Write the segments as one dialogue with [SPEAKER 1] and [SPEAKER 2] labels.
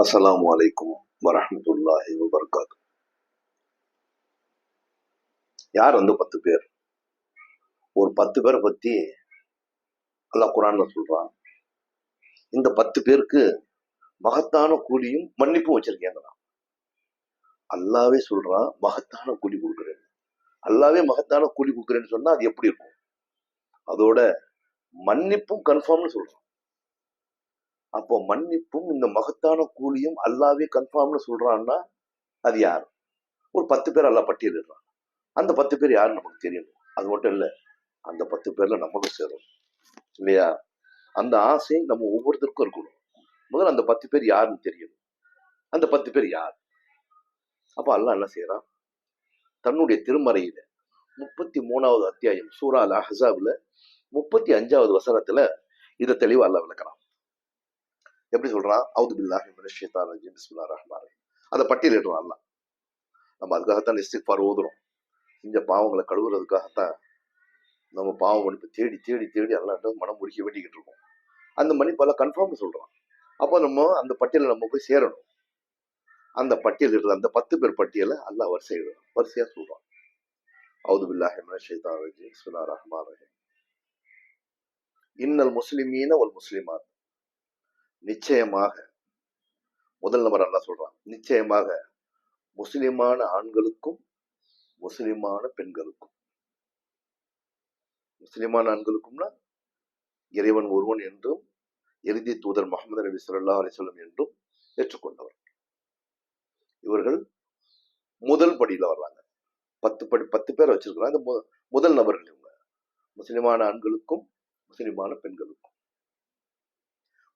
[SPEAKER 1] அஸ்லாம் வலைக்கும் வரமத்துல்லாஹி வபர்காத். யார் வந்து பத்து பேர்? ஒரு பத்து பேரை பத்தி அல்லாஹ் குரான்ல சொல்றான். இந்த பத்து பேருக்கு மகத்தான கூலியும் மன்னிப்பும் வச்சிருக்கேன் அல்லாவே சொல்றான் மகத்தான கூலி கொடுக்குறேன் அல்லாவே மகத்தான கூலி கொடுக்குறேன்னு சொன்னா அது எப்படி இருக்கும்? அதோட மன்னிப்பும் கன்ஃபார்ம்னு சொல்றான். அப்போ மன்னிப்பும் இந்த மகத்தான கூலியும் அல்லாவே கன்ஃபார்ம்னு சொல்றான்னா அது யார்? ஒரு பத்து பேர் அல்லா பட்டியலிடுறான். அந்த பத்து பேர் யார் நமக்கு தெரியணும். அது மட்டும் இல்லை அந்த பத்து பேர்ல நமக்கு சேரும் இல்லையா? அந்த ஆசை நம்ம ஒவ்வொருத்தருக்கும் இருக்கணும். முதல்ல அந்த பத்து பேர் யாருன்னு தெரியணும். அந்த பத்து பேர் யார்? அப்ப அல்லாஹ் என்ன செய்யறான் தன்னுடைய திருமறையில முப்பத்தி மூணாவது அத்தியாயம் சூரா அல் அஹாப்ல முப்பத்தி அஞ்சாவது வசனத்துல இதை தெளிவா அல்லாஹ் விளக்கலாம் எப்படி சொல்றான் அவுது பில்லாஹி மினஷ் ரஜி பிஸ்மில்லா ரஹ்மான் அதை பட்டியலிடுறான் அல்லாஹ். நம்ம அதுக்காகத்தான் இஸ்திக்ஃபார் ஓதுறோம். இந்த பாவங்களை கழுவுறதுக்காகத்தான் நம்ம பாவம் மன்னிப்பு தேடி தேடி தேடி அல்லாட்ட மனம் முடிக்க வேண்டிக்கிட்டு இருக்கோம். அந்த மன்னிப்பெல்லாம் கன்ஃபார்ம் சொல்றான். அப்போ நம்ம அந்த பட்டியலை நம்ம போய் சேரணும். அந்த பட்டியல் இருக்கிற அந்த பத்து பேர் பட்டியலை அல்லா வரிசை எழுதுறான். வரிசையா சொல்றான். அவுது பில்லாஹி மினஷ் ஷைத்தானிர் ரஜீம். பிஸ்மில்லாஹிர் ரஹீம். இன்னல் முஸ்லிமீன ஒரு முஸ்லிமாத். நிச்சயமாக முதல் நபர் அல்லாஹ் சொல்றான். நிச்சயமாக முஸ்லிமான ஆண்களுக்கும் முஸ்லிமான பெண்களுக்கும். முஸ்லிமான ஆண்களுக்கும்னா இறைவன் ஒருவன் என்றும் இறுதி தூதர் முகமது நபி சொல்லா அலிஸ்லம் என்றும் ஏற்றுக்கொண்டவர். இவர்கள் முதல் படியில வர்றாங்க. பத்து படி பத்து பேர் வச்சிருக்கிறாங்க. மு- முதல் நபர்கள் இவங்க. முஸ்லிமான ஆண்களுக்கும் முஸ்லிமான பெண்களுக்கும்.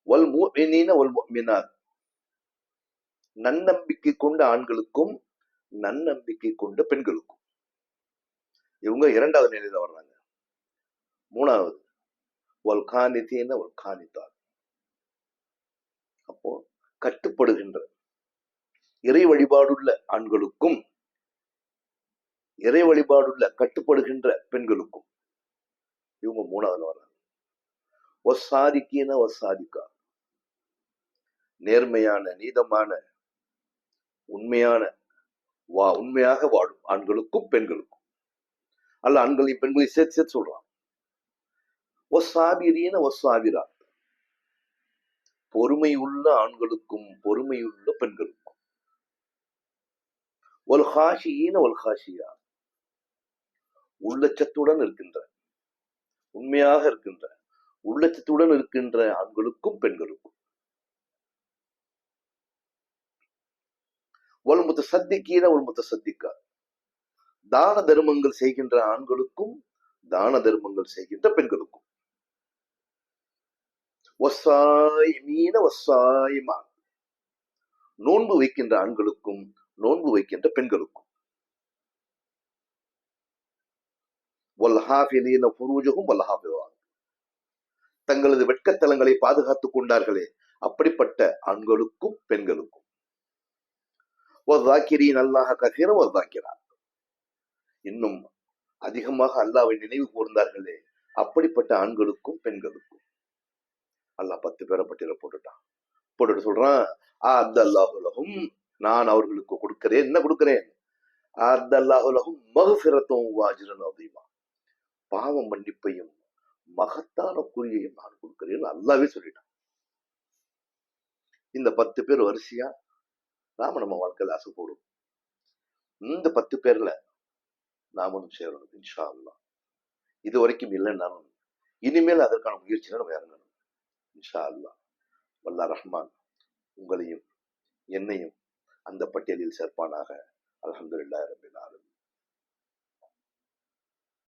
[SPEAKER 1] வல் முஃமினீன வல் முஃமினாத் நன்னம்பிக்கை கொண்ட ஆண்களுக்கும் நன்னம்பிக்கை கொண்ட பெண்களுக்கும். இவங்க இரண்டாவது நிலையில வர்றாங்க. மூணாவது வல் கானித்தீன அப்போ கட்டுப்படுகின்ற இறை வழிபாடுள்ள ஆண்களுக்கும் இறை வழிபாடுள்ள கட்டுப்படுகின்ற பெண்களுக்கும் இவங்க மூணாவது வர்றாங்க. ஒசாதிக்கீன ஒசாதிக்கா நேர்மையான நீதமான உண்மையான வா உண்மையாக வாழும் ஆண்களுக்கும் பெண்களுக்கும். அல்ல ஆண்களையும் பெண்களையும் சேர்த்து சேர்த்து சொல்றான். ஒசாபிரீன பொறுமை உள்ள ஆண்களுக்கும் பொறுமை உள்ள பெண்களுக்கும் ஒல்ஹாஷியின ஒல்ஹாஷியா உள்ளச்சத்துடன் இருக்கின்ற உண்மையாக இருக்கின்ற உள்ளச்சத்துடன் இருக்கின்ற ஆண்களுக்கும் பெண்களுக்கும். ஒல் முத்த சத்திக்கீன ஒல் முத்த சத்திக்கா. தான தர்மங்கள் செய்கின்ற ஆண்களுக்கும் தான தர்மங்கள் செய்கின்ற பெண்களுக்கும். ஒசாய்மீன ஒசாய்மா நோன்பு வைக்கின்ற ஆண்களுக்கும் நோன்பு வைக்கின்ற பெண்களுக்கும். வல்ஹாஃபிலீன தங்களது வெட்கத்தலங்களை பாதுகாத்துக் கொண்டார்களே அப்படிப்பட்ட ஆண்களுக்கும் பெண்களுக்கும். வதாக்கிரீன் அல்லாஹ ஒரு பாக்கியரா இன்னும் அதிகமாக அல்லாவை நினைவு கூர்ந்தார்களே. அப்படிப்பட்ட ஆண்களுக்கும் பெண்களுக்கும். அல்லாஹ் பத்து பேரை பட்டியல போட்டுட்டான். போட்டுட்டு சொல்றான் அல்லாஹுலகும் நான் அவர்களுக்கு கொடுக்கிறேன். என்ன கொடுக்கிறேன்? அல்லாஹுலகும் மகசிரத்தும் வாஜிரன் அதிகமா பாவம் மன்னிப்பையும் மகத்தான குறியையும் நான் கொடுக்கிறேன். அல்லாவே சொல்லிட்டான். இந்த பத்து பேர் வரிசையா நாம நம்ம வாழ்க்கையில ஆசைப்படும் இந்த பத்து பேர்ல நாமளும் சேரணும் இன்ஷா அல்லாஹ் இது வரைக்கும் இல்லைன்னாலும் இனிமேல் அதற்கான முயற்சியில நம்ம இறங்கணும். இன்ஷா அல்லாஹ் வல்லா ரஹ்மான் உங்களையும் என்னையும் அந்த பட்டியலில் சேர்ப்பானாக. அலமதுல்லா ரபின் ஆலமி